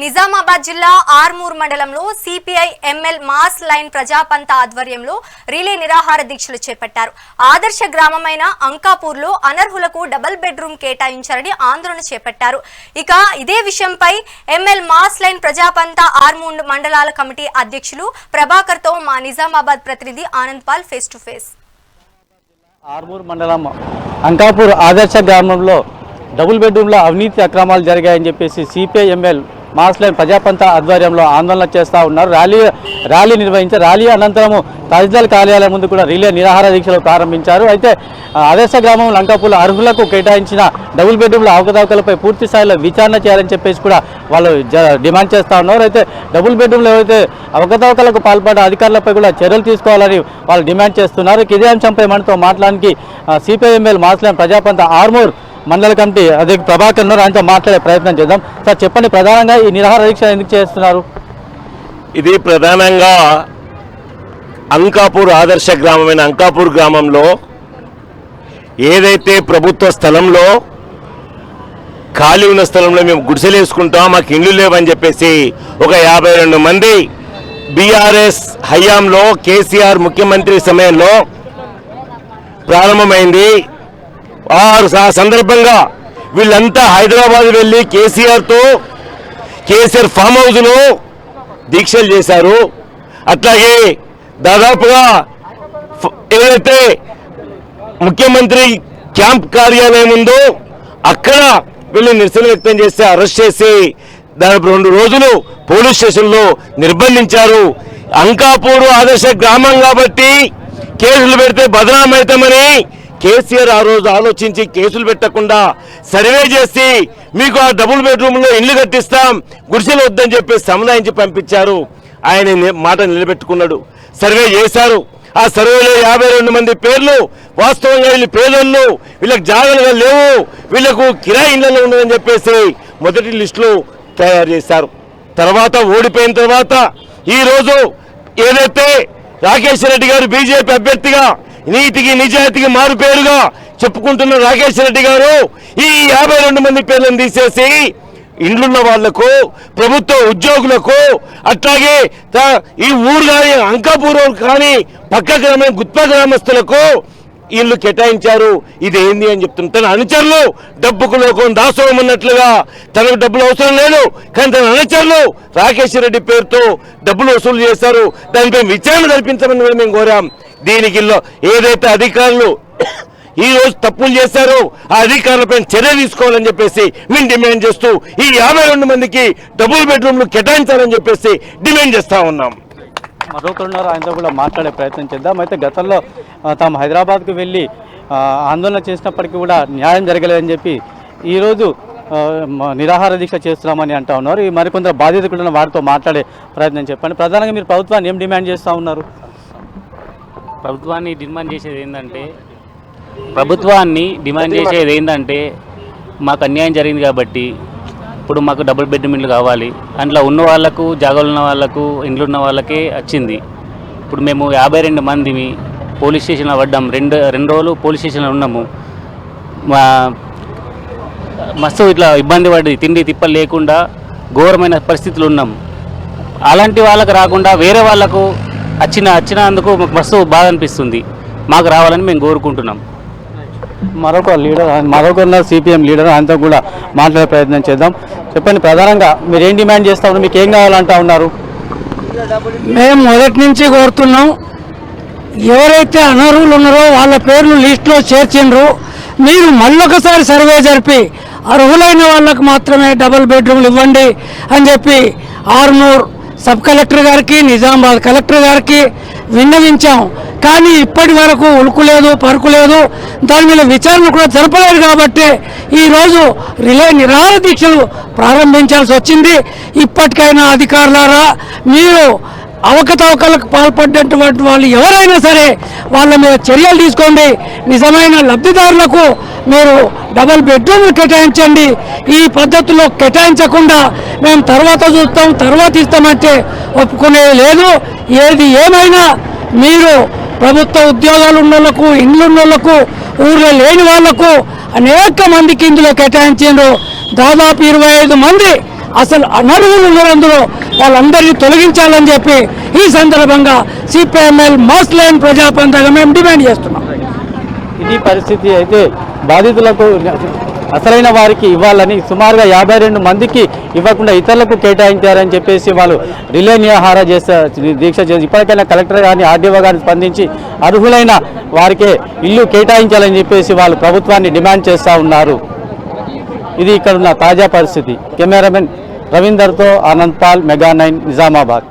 నిజామాబాద్ జిల్లా ఆర్మూర్ మండలంలో CPI ML mass line Prajapantha ఆధ్వర్యంలో రిలే నిరాహార దీక్షలు చేపట్టారు. ఆదర్శ గ్రామమైన అంకాపూర్లో అనర్హులకు డబుల్ బెడ్రూమ్ కేటాయించారని ఆందోళన చేపట్టారు. ఇక ఇదే విషయంపై ML mass line Prajapantha Armoor మండలాల కమిటీ అధ్యక్షులు ప్రభాకర్తో మా నిజామాబాద్ ప్రతినిధి Anand Paul face to face. Armoor మండలం అంకాపూర్ ఆదర్శ గ్రామంలో డబుల్ బెడ్రూమ్ల అవినీతి అక్రమాలు జరిగాయని చెప్పేసి సిపిఐ ఎంఎల్ మాస్లైన్ ప్రజాపంత ఆధ్వర్యంలో ఆందోళన చేస్తూ ఉన్నారు. ర్యాలీ ర్యాలీ నిర్వహించి ర్యాలీ అనంతరము తహసీల్దార్ కార్యాలయం ముందు కూడా రిలే నిరాహార దీక్షలు ప్రారంభించారు. అయితే ఆదర్శ గ్రామం లంకాపూర్లో అర్హులకు కేటాయించిన డబుల్ బెడ్రూమ్ల అవకతవకలపై పూర్తి స్థాయిలో విచారణ చేయాలని చెప్పేసి కూడా వాళ్ళు జ- డిమాండ్ చేస్తూ ఉన్నారు. అయితే డబుల్ బెడ్రూమ్లు ఏవైతే అవకతవకలకు పాల్పడ్డ అధికారులపై కూడా చర్యలు తీసుకోవాలని వాళ్ళు డిమాండ్ చేస్తున్నారు. ఇదే అంశంపై మనతో మాట్లాడడానికి ఎమ్మెల్యే మాస్లాం ప్రజాపంత ఆర్మూర్ మండల కమిటీ అదే ప్రభాకర్ ఉన్నారు. ఆయనతో మాట్లాడే ప్రయత్నం చేద్దాం. సార్ చెప్పండి ప్రధానంగా ఈ నిరాహార దీక్ష ఎందుకు చేస్తున్నారు? ఇది ప్రధానంగా అంకాపూర్ ఆదర్శ గ్రామమైన అంకాపూర్ గ్రామంలో ఏదైతే ప్రభుత్వ స్థలంలో ఖాళీ ఉన్న స్థలంలో మేము గుడిసెలు వేసుకుంటాం మాకు ఇండ్లు లేవని చెప్పేసి ఒక యాభై రెండు మంది బీఆర్ఎస్ హయాంలో కేసీఆర్ ముఖ్యమంత్రి సమయంలో ప్రారంభమైంది. ఆ సందర్భంగా వీళ్ళంతా హైదరాబాద్ వెళ్ళి కేసీఆర్తో కేసీఆర్ ఫామ్ హౌస్లో దీక్షలు చేశారు. అట్లాగే దాదాపుగా ఏదైతే ముఖ్యమంత్రి క్యాంప్ కార్యాలయం ఉందో అక్కడ వీళ్ళు నిరసన వ్యక్తం చేసి అరెస్ట్ చేసి దాదాపు రెండు రోజులు పోలీస్ స్టేషన్లో నిర్బంధించారు. అంకాపూరు ఆదర్శ గ్రామం కాబట్టి కేసులు పెడితే బదనామవుతామని కేసీఆర్ ఆ రోజు ఆలోచించి కేసులు పెట్టకుండా సర్వే చేసి మీకు ఆ డబుల్ బెడ్రూమ్లో ఇల్లు కట్టిస్తాం గుడిసెలు వద్దని చెప్పి సముదాయించి పంపించారు. ఆయన మాట నిలబెట్టుకున్నాడు. సర్వే చేశారు. ఆ సర్వేలో యాభై రెండు మంది పేర్లు వాస్తవంగా వీళ్ళు పేదోళ్ళు వీళ్ళకి జాగ్రత్తగా లేవు వీళ్ళకు కిరాయి ఇళ్ళలో ఉండదని చెప్పేసి మొదటి లిస్టులు తయారు చేశారు. తర్వాత ఓడిపోయిన తర్వాత ఈరోజు ఏదైతే రాకేష్ రెడ్డి గారు బీజేపీ అభ్యర్థిగా నీతికి నిజాయితీకి మారు పేరుగా చెప్పుకుంటున్న రాకేష్ రెడ్డి గారు ఈ యాభై రెండు మంది పేర్లను తీసేసి ఇండ్లున్న వాళ్ళకు ప్రభుత్వ ఉద్యోగులకు అట్లాగే త- ఈ ఊరు కానీ అంకాపూర్ కానీ పక్క గ్రామం గుత్ప గ్రామస్తులకు ఇల్లు కేటాయించారు. ఇది ఏంది అని చెప్తున్నారు తన అనుచరులు డబ్బుకు లోకం దాసోహం అన్నట్లుగా తనకు డబ్బులు అవసరం లేదు. కానీ తన అనుచరులు రాకేష్ రెడ్డి పేరుతో డబ్బులు వసూలు చేశారు. దానిపై విచారణ జరిపించమని కూడా మేము కోరాం. దీనికి ఏదైతే అధికారులు ఈ రోజు తప్పులు చేశారో ఆ అధికారులపై చర్య తీసుకోవాలని చెప్పేసి మేము డిమాండ్ చేస్తూ ఈ యాభై రెండు మందికి డబుల్ బెడ్రూమ్లు కేటాయించాలని చెప్పేసి డిమాండ్ చేస్తా ఉన్నాం. మరొకరు ఉన్నారు ఆయనతో కూడా మాట్లాడే ప్రయత్నం చేద్దాం. అయితే గతంలో తాము హైదరాబాద్కు వెళ్ళి ఆందోళన చేసినప్పటికీ కూడా న్యాయం జరగలేదని చెప్పి ఈరోజు నిరాహార దీక్ష చేస్తున్నామని అంటా ఉన్నారు. ఈ మరికొందరు బాధితులు ఉన్న వారితో మాట్లాడే ప్రయత్నం చెప్పండి. ప్రధానంగా మీరు ప్రభుత్వాన్ని ఏం డిమాండ్ చేస్తూ ఉన్నారు? ప్రభుత్వాన్ని డిమాండ్ చేసేది ఏంటంటే ప్రభుత్వాన్ని డిమాండ్ చేసేది ఏంటంటే మాకు అన్యాయం జరిగింది కాబట్టి ఇప్పుడు మాకు డబుల్ బెడ్రూమ్ ఇల్లు కావాలి. అందులో ఉన్న వాళ్ళకు జాగాలు ఉన్న వాళ్ళకు ఇండ్లు ఉన్న వాళ్ళకే వచ్చింది. ఇప్పుడు మేము యాభై రెండు మందిమి పోలీస్ స్టేషన్లో పడ్డాం. రెండు రెండు రోజులు పోలీస్ స్టేషన్లో ఉన్నాము. మా మస్తు ఇట్లా ఇబ్బంది పడి తిండి తిప్పలు లేకుండా ఘోరమైన పరిస్థితులు ఉన్నాం. అలాంటి వాళ్ళకు రాకుండా వేరే వాళ్ళకు వచ్చిన వచ్చినందుకు మాకు మస్తు బాధ అనిపిస్తుంది. మాకు రావాలని మేము కోరుకుంటున్నాం. మరొక లీడర్ మరొక సిపిఎం లీడర్ ఆయనతో కూడా మాట్లాడే ప్రయత్నం చేద్దాం. చెప్పండి ప్రధానంగా మీరు ఏం డిమాండ్ చేస్తా ఉన్నారు? మీకు ఏం కావాలంటా ఉన్నారు? మేము మొదటి నుంచి కోరుతున్నాం ఎవరైతే అనర్హులు ఉన్నారో వాళ్ళ పేర్లు లిస్టులో చేర్చిండ్రు. మీరు మళ్ళొకసారి సర్వే జరిపి అర్హులైన వాళ్ళకు మాత్రమే డబుల్ బెడ్రూమ్లు ఇవ్వండి అని చెప్పి ఆర్మూర్ సబ్ కలెక్టర్ గారికి నిజామాబాద్ కలెక్టర్ గారికి విన్నవించాం. కానీ ఇప్పటి వరకు ఉలుకు లేదు పరుకు లేదు. దాని మీద విచారణ కూడా జరపలేదు కాబట్టి ఈరోజు రిలే నిరాహార దీక్షలు ప్రారంభించాల్సి వచ్చింది. ఇప్పటికైనా అధికారులారా మీరు అవకతవకలకు పాల్పడినటువంటి వాళ్ళు ఎవరైనా సరే వాళ్ళ మీద చర్యలు తీసుకోండి. నిజమైన లబ్ధిదారులకు మీరు డబల్ బెడ్రూమ్లు కేటాయించండి. ఈ పద్ధతిలో కేటాయించకుండా మేము తర్వాత చూస్తాం తర్వాత ఇస్తామంటే ఒప్పుకునేది లేదు. ఏది ఏమైనా మీరు ప్రభుత్వ ఉద్యోగాలు ఉన్న వాళ్ళకు ఇండ్లు ఉన్న వాళ్ళకు ఊర్లో లేని వాళ్ళకు అనేక మందికి ఇందులో కేటాయించారు దాదాపు ఇరవై ఐదు మంది అసలు అనర్హులు ఉన్నందులో వాళ్ళందరినీ తొలగించాలని చెప్పి ఈ సందర్భంగా సిపిఎంఎల్ మాస్ లైన్ ప్రజాపంతగా మేము డిమాండ్ చేస్తున్నాం. ఇది పరిస్థితి అయితే బాధితులకు అసలైన వారికి ఇవ్వాలని సుమారుగా యాభై రెండు మందికి ఇవ్వకుండా ఇతరులకు కేటాయించారని చెప్పేసి వాళ్ళు రిలే నిరాహార చేస్తే దీక్ష చేసి ఇప్పటికైనా కలెక్టర్ కానీ ఆర్డీఓ గారిని స్పందించి అర్హులైన వారికే ఇల్లు కేటాయించాలని చెప్పేసి వాళ్ళు ప్రభుత్వాన్ని డిమాండ్ చేస్తూ ఉన్నారు. ఇది ఇక్కడ ఉన్న తాజా పరిస్థితి. కెమెరామెన్ రవీందర్తో Anand Paul mega nine Nizamabad.